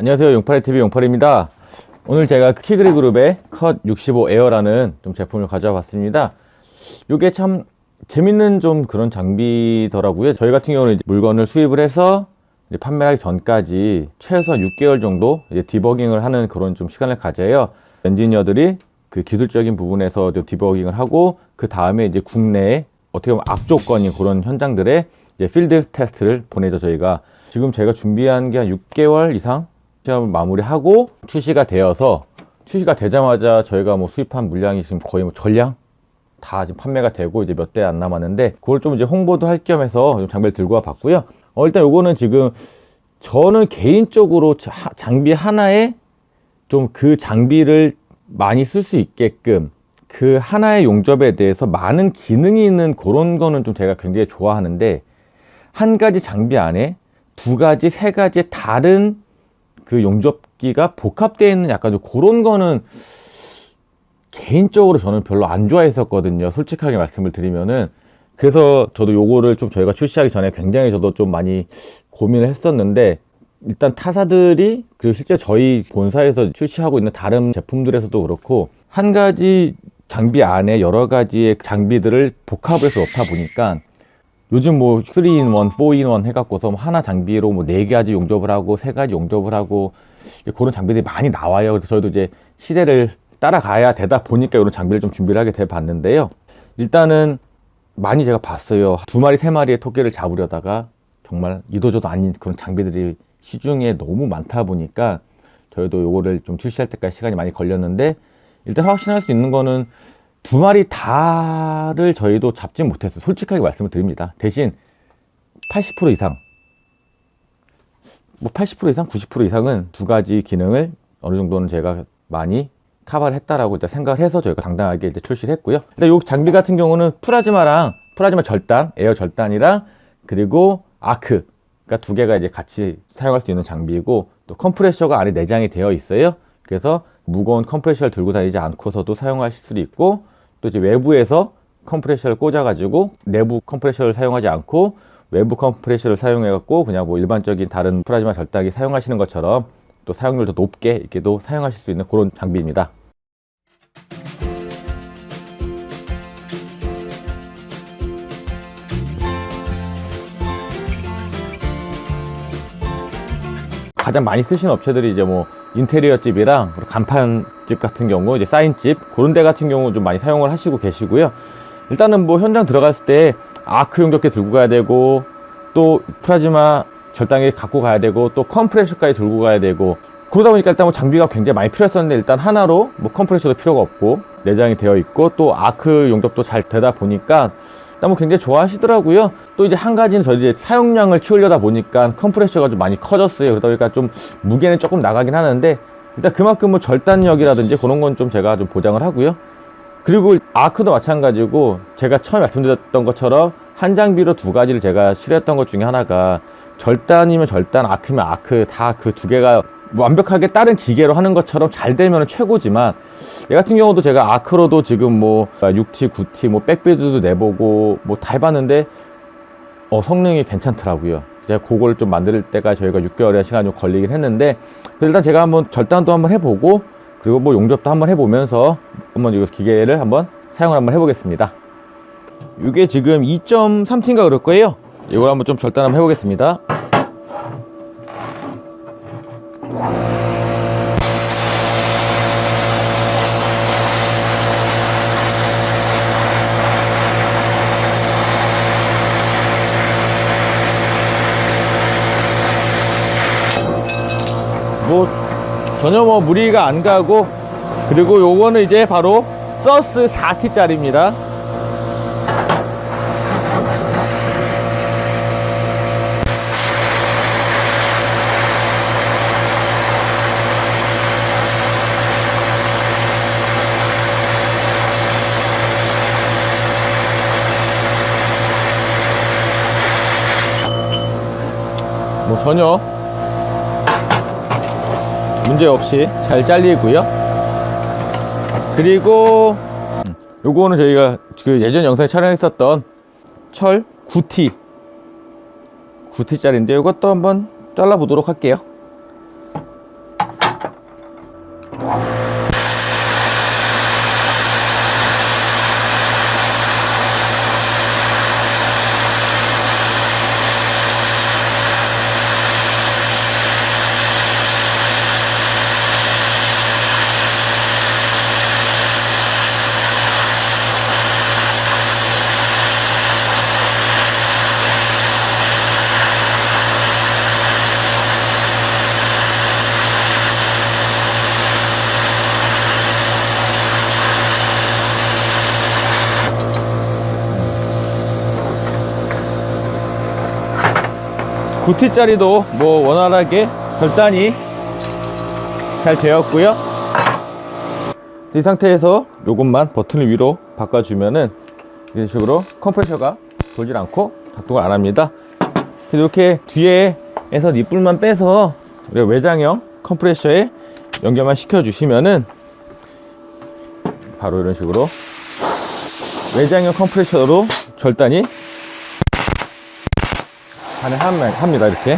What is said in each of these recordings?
안녕하세요. 용팔이TV 용팔입니다. 오늘 제가 키그리 그룹의 컷 65 에어라는 좀 제품을 가져와 봤습니다. 이게 참 재밌는 좀 그런 장비더라고요. 저희 같은 경우는 물건을 수입을 해서 판매하기 전까지 최소 6개월 정도 디버깅을 하는 그런 좀 시간을 가져요. 엔지니어들이 그 기술적인 부분에서 좀 디버깅을 하고 그 다음에 이제 국내에 어떻게 보면 악조건인 그런 현장들에 이제 필드 테스트를 보내죠 저희가. 지금 제가 준비한 게 한 6개월 이상 시험을 마무리하고 출시가 되어서 출시가 되자마자 저희가 뭐 수입한 물량이 지금 거의 뭐 전량 다 지금 판매가 되고 이제 몇 대 안 남았는데 그걸 좀 이제 홍보도 할 겸 해서 좀 장비를 들고 와 봤고요. 어, 일단 요거는 지금 저는 개인적으로 자- 장비 하나에 좀 그 장비를 많이 쓸 수 있게끔 그 하나의 용접에 대해서 많은 기능이 있는 그런 거는 좀 제가 굉장히 좋아하는데 한 가지 장비 안에 두 가지, 세 가지 다른 그 용접기가 복합되어 있는 약간 좀 그런 거는 개인적으로 저는 별로 안 좋아했었거든요. 솔직하게 말씀을 드리면은. 그래서 저도 요거를 좀 저희가 출시하기 전에 굉장히 저도 좀 많이 고민을 했었는데 일단 타사들이 그리고 실제 저희 본사에서 출시하고 있는 다른 제품들에서도 그렇고 한 가지 장비 안에 여러 가지의 장비들을 복합해서 넣다 보니까 요즘 뭐 3in1, 4in1 해갖고서 뭐 하나 장비로 뭐 네 가지 용접을 하고 세 가지 용접을 하고 그런 장비들이 많이 나와요. 그래서 저희도 이제 시대를 따라가야 되다 보니까 이런 장비를 좀 준비를 하게 돼 봤는데요. 일단은 많이 제가 봤어요. 두 마리, 세 마리의 토끼를 잡으려다가 정말 이도저도 아닌 그런 장비들이 시중에 너무 많다 보니까 저희도 요거를 좀 출시할 때까지 시간이 많이 걸렸는데 일단 확신할 수 있는 거는 두 마리 다를 저희도 잡지 못했어요. 솔직하게 말씀을 드립니다. 대신 80% 이상, 뭐 80% 이상, 90% 이상은 두 가지 기능을 어느 정도는 제가 많이 카바를 했다라고 일단 생각을 해서 저희가 당당하게 이제 출시를 했고요. 일단 이 장비 같은 경우는 프라즈마랑 프라즈마 절단, 에어 절단이랑 그리고 아크 그러니까 두 개가 이제 같이 사용할 수 있는 장비이고 또 컴프레셔가 안에 내장이 되어 있어요. 그래서 무거운 컴프레셔를 들고 다니지 않고서도 사용하실 수도 있고 또 이제 외부에서 컴프레셔를 꽂아가지고 내부 컴프레셔를 사용하지 않고 외부 컴프레셔를 사용해갖고 그냥 뭐 일반적인 다른 프라즈마 절단기 사용하시는 것처럼 또 사용률도 높게 이렇게도 사용하실 수 있는 그런 장비입니다. 가장 많이 쓰시는 업체들이 이제 뭐 인테리어 집이랑 간판 집 같은 경우 이제 사인 집 그런 데 같은 경우 좀 많이 사용을 하시고 계시고요. 일단은 뭐 현장 들어갔을 때 아크 용접기 들고 가야 되고 또 프라즈마 절단기 갖고 가야 되고 또 컴프레셔까지 들고 가야 되고 그러다 보니까 일단 뭐 장비가 굉장히 많이 필요했었는데 일단 하나로 뭐 컴프레셔도 필요가 없고 내장이 되어 있고 또 아크 용접도 잘 되다 보니까 뭐 굉장히 좋아하시더라고요. 또 이제 한 가지는 저희 이제 사용량을 키우려다 보니까 컴프레셔가 좀 많이 커졌어요. 그러다 보니까 좀 무게는 조금 나가긴 하는데 일단 그만큼 뭐 절단력이라든지 그런 건 좀 제가 좀 보장을 하고요. 그리고 아크도 마찬가지고 제가 처음에 말씀드렸던 것처럼 한 장비로 두 가지를 제가 실했던 것 중에 하나가 절단이면 절단, 아크면 아크 다 그 두 개가 완벽하게 다른 기계로 하는 것처럼 잘 되면 최고지만 얘 같은 경우도 제가 아크로도 지금 뭐 6T, 9T, 뭐 백비드도 내보고 뭐 다 해봤는데 어 성능이 괜찮더라고요. 제가 그걸 좀 만들 때가 저희가 6개월의 시간이 좀 걸리긴 했는데 일단 제가 한번 절단도 한번 해보고 그리고 뭐 용접도 한번 해보면서 한번 이거 기계를 한번 사용을 한번 해보겠습니다. 이게 지금 2.3T인가 그럴 거예요. 이걸 한번 좀 절단 한번 해보겠습니다. 전혀 뭐 무리가 안 가고 그리고 요거는 이제 바로 서스 4T짜리입니다. 뭐 전혀 문제 없이 잘 잘리고요. 그리고 음, 요거는 저희가 그 예전 영상에 촬영했었던 철 9T 9T짜리인데 이것도 한번 잘라 보도록 할게요. 9T짜리도 뭐 원활하게 절단이 잘 되었고요. 이 상태에서 요것만 버튼을 위로 바꿔주면은 이런 식으로 컴프레셔가 돌질 않고 작동을 안 합니다. 이렇게 뒤에에서 니뿔만 빼서 우리가 외장형 컴프레셔에 연결만 시켜주시면은 바로 이런 식으로 외장형 컴프레셔로 절단이 가능합니다 이렇게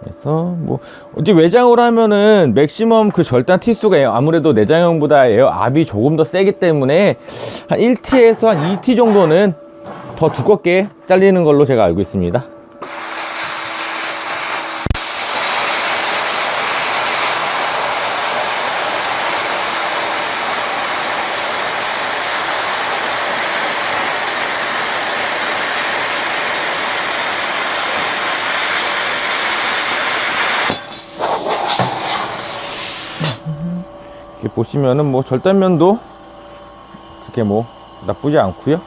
그래서 뭐 이제 외장으로 하면은 맥시멈 그 절단 티수가 아무래도 내장형보다 에어 압이 조금 더 세기 때문에 한 1T에서 한 2T 정도는 더 두껍게 잘리는 걸로 제가 알고 있습니다. 보시면은 뭐 절단면도 이렇게 뭐 나쁘지 않고요.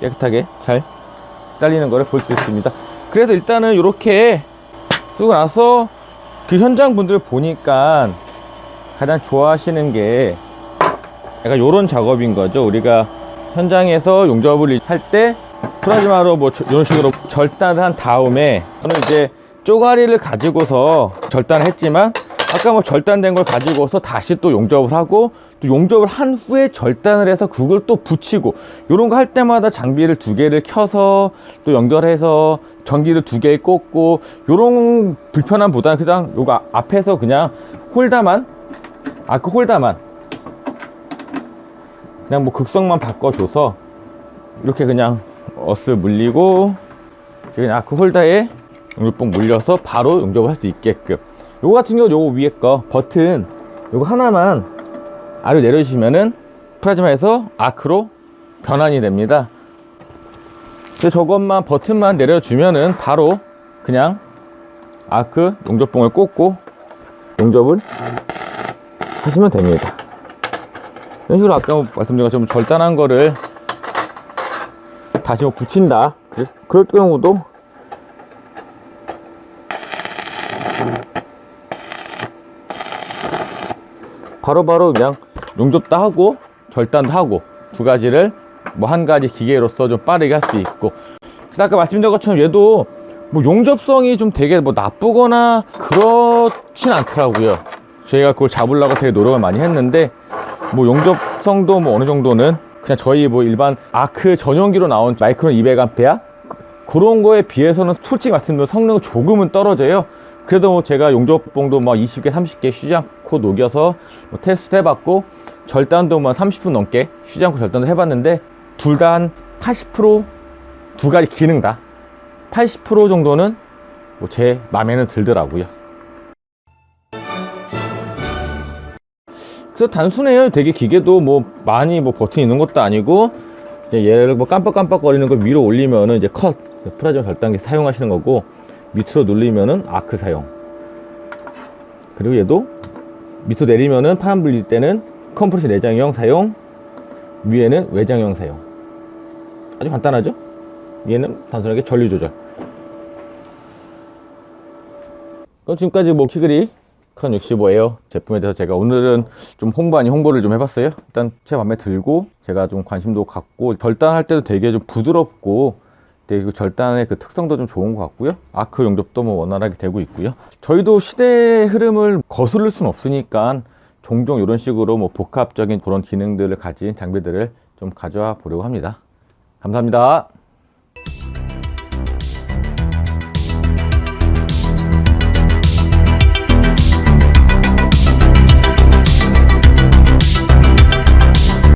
깨끗하게 잘 잘리는 거를 볼 수 있습니다. 그래서 일단은 이렇게 쓰고 나서 그 현장 분들 보니까 가장 좋아하시는 게 약간 요런 작업인 거죠. 우리가 현장에서 용접을 할때 프라즈마로 뭐 저- 이런 식으로 절단을 한 다음에 저는 이제 쪼가리를 가지고서 절단을 했지만 아까 뭐 절단된 걸 가지고서 다시 또 용접을 하고 또 용접을 한 후에 절단을 해서 그걸 또 붙이고 이런 거 할 때마다 장비를 두 개를 켜서 또 연결해서 전기를 두 개 꽂고 이런 불편함보다는 그냥 요거 앞에서 그냥 홀다만 아크 홀다만 그냥 뭐 극성만 바꿔줘서 이렇게 그냥 어스 물리고 그냥 아크 홀더에 용접봉 물려서 바로 용접을 할 수 있게끔 요거 같은 경우 요거 위에 거 버튼 요거 하나만 아래로 내려주시면은 프라즈마에서 아크로 변환이 됩니다. 그래서 저것만 버튼만 내려주면은 바로 그냥 아크 용접봉을 꽂고 용접을 하시면 됩니다. 이런 식으로 아까 뭐 말씀드린 것처럼 절단한 거를 다시 뭐 붙인다. 그럴 경우도 바로바로 그냥 용접도 하고 절단도 하고 두 가지를 뭐 한 가지 기계로서 좀 빠르게 할 수 있고. 그래서 아까 말씀드린 것처럼 얘도 뭐 용접성이 좀 되게 뭐 나쁘거나 그렇진 않더라고요. 저희가 그걸 잡으려고 되게 노력을 많이 했는데 뭐 용접성도 뭐 어느 정도는 그냥 저희 뭐 일반 아크 전용기로 나온 마이크론 200A 그런 거에 비해서는 솔직히 말씀드리면 성능은 조금은 떨어져요. 그래도 뭐 제가 용접봉도 막 20개, 30개 쉬지 않고 녹여서 뭐 테스트 해봤고 절단도 뭐 30분 넘게 쉬지 않고 절단도 해봤는데 둘 다 한 80%두 가지 기능 다 80% 정도는 뭐 제 마음에는 들더라고요. 그래서 단순해요. 되게 기계도 뭐 많이 뭐 버튼 있는 것도 아니고 얘를 뭐 깜빡깜빡거리는 걸 위로 올리면은 이제 컷 프라이머 절단기 사용하시는 거고 밑으로 눌리면은 아크 사용. 그리고 얘도 밑으로 내리면은 파란 불릴 때는 컴프레셔 내장형 사용. 위에는 외장형 사용. 아주 간단하죠? 얘는 단순하게 전류 조절. 그럼 지금까지 뭐 키그리 컨 65에어 제품에 대해서 제가 오늘은 좀 홍보 아닌 홍보를 좀 해봤어요. 일단 제 마음에 들고 제가 좀 관심도 갖고 절단할 때도 되게 좀 부드럽고 되게 그 절단의 그 특성도 좀 좋은 것 같고요. 아크 용접도 뭐 원활하게 되고 있고요. 저희도 시대의 흐름을 거스를 수는 없으니까 종종 이런 식으로 뭐 복합적인 그런 기능들을 가진 장비들을 좀 가져와 보려고 합니다. 감사합니다.